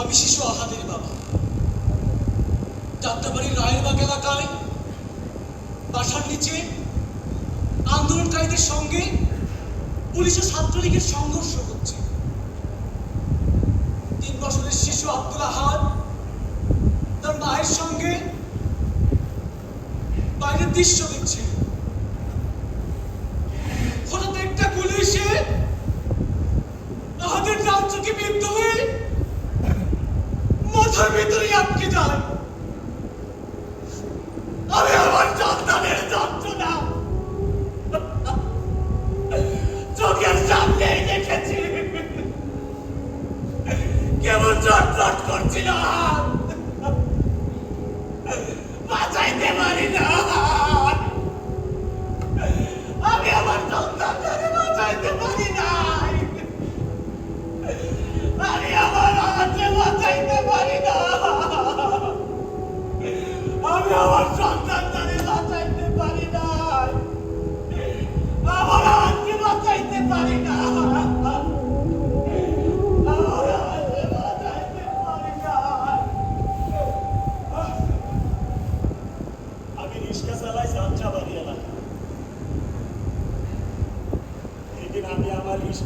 আমি শিশু আহাদের বাবা। এলাকায় বাসার নিচে আন্দোলনকারীদের সঙ্গে পুলিশ ছাত্রলীগের সংঘর্ষ হচ্ছে। তিন বছরের শিশু আব্দুল আহাদ তার মায়ের সঙ্গে বাইরের দৃশ্য দেখছে। হঠাৎ একটা এসে আহাদের চোখে বিদ্ধ হয়ে মাথার ভিতরে আটকে যায়। আমি আমার সন্তানের যন্ত্রণা। চোখের সামনে দেখেছি। কেমন চটচট করছিল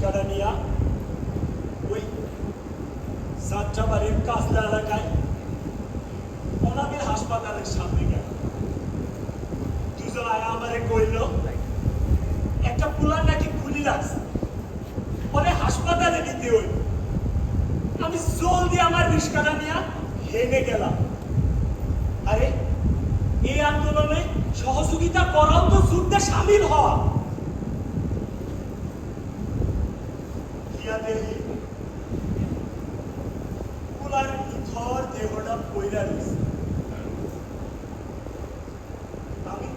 আমার রিক্সাটা নিয়ে ওই যাত্রাবাড়ির কাজলা এলাকায় অনাবিল হাসপাতালের সামনে গেল। দুজন আয়া আমারে কইল, একটা পুলার নাকি গুলি লাগছে পরে হাসপাতালে নিতে হইল। আমি জলদি আমার রিক্সাটা নিয়ে হেনে গেলাম। আরে, এই আন্দোলনে সহযোগিতা করাও তো যুদ্ধে সামিল হওয়া। গিয়া দেখি পুলার নিথর দেহটা পইরা রয়েছে আমি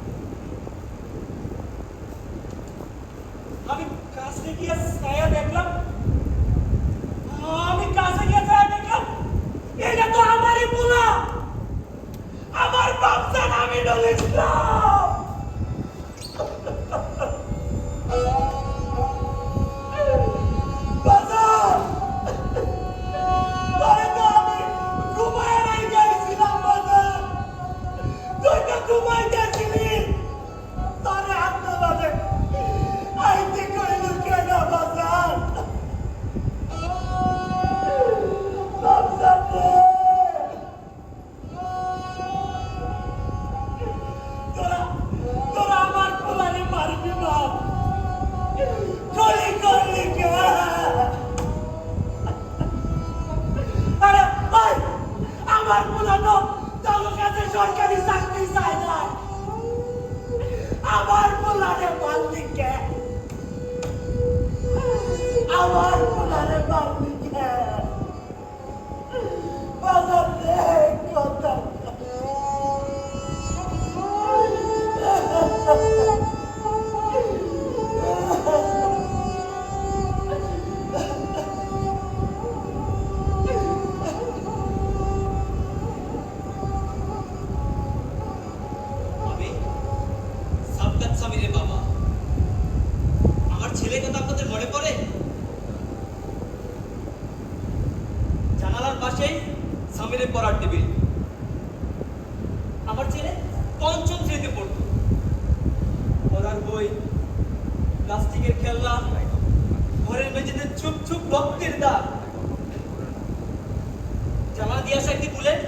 আমি কাছে গিয়ে ছায়া দেখলাম আমি কাছে গিয়ে ছায়া দেখলাম এটা তো আমারই পোলা আমার বাচ্চা নামিনুল ইসলাম আমার তোর কাছে সরকারি চাকরি চাই না। আমার সামিরের পড়ার টেবিল। আমার ছেলে পঞ্চম শ্রেণীতে পড়তো। পড়ার বই, প্লাস্টিকের খেলনা, ঘরের মেঝেতে চুপ চুপ রক্তের দাগ। জামা দিয়ে আসা একটি বুলেট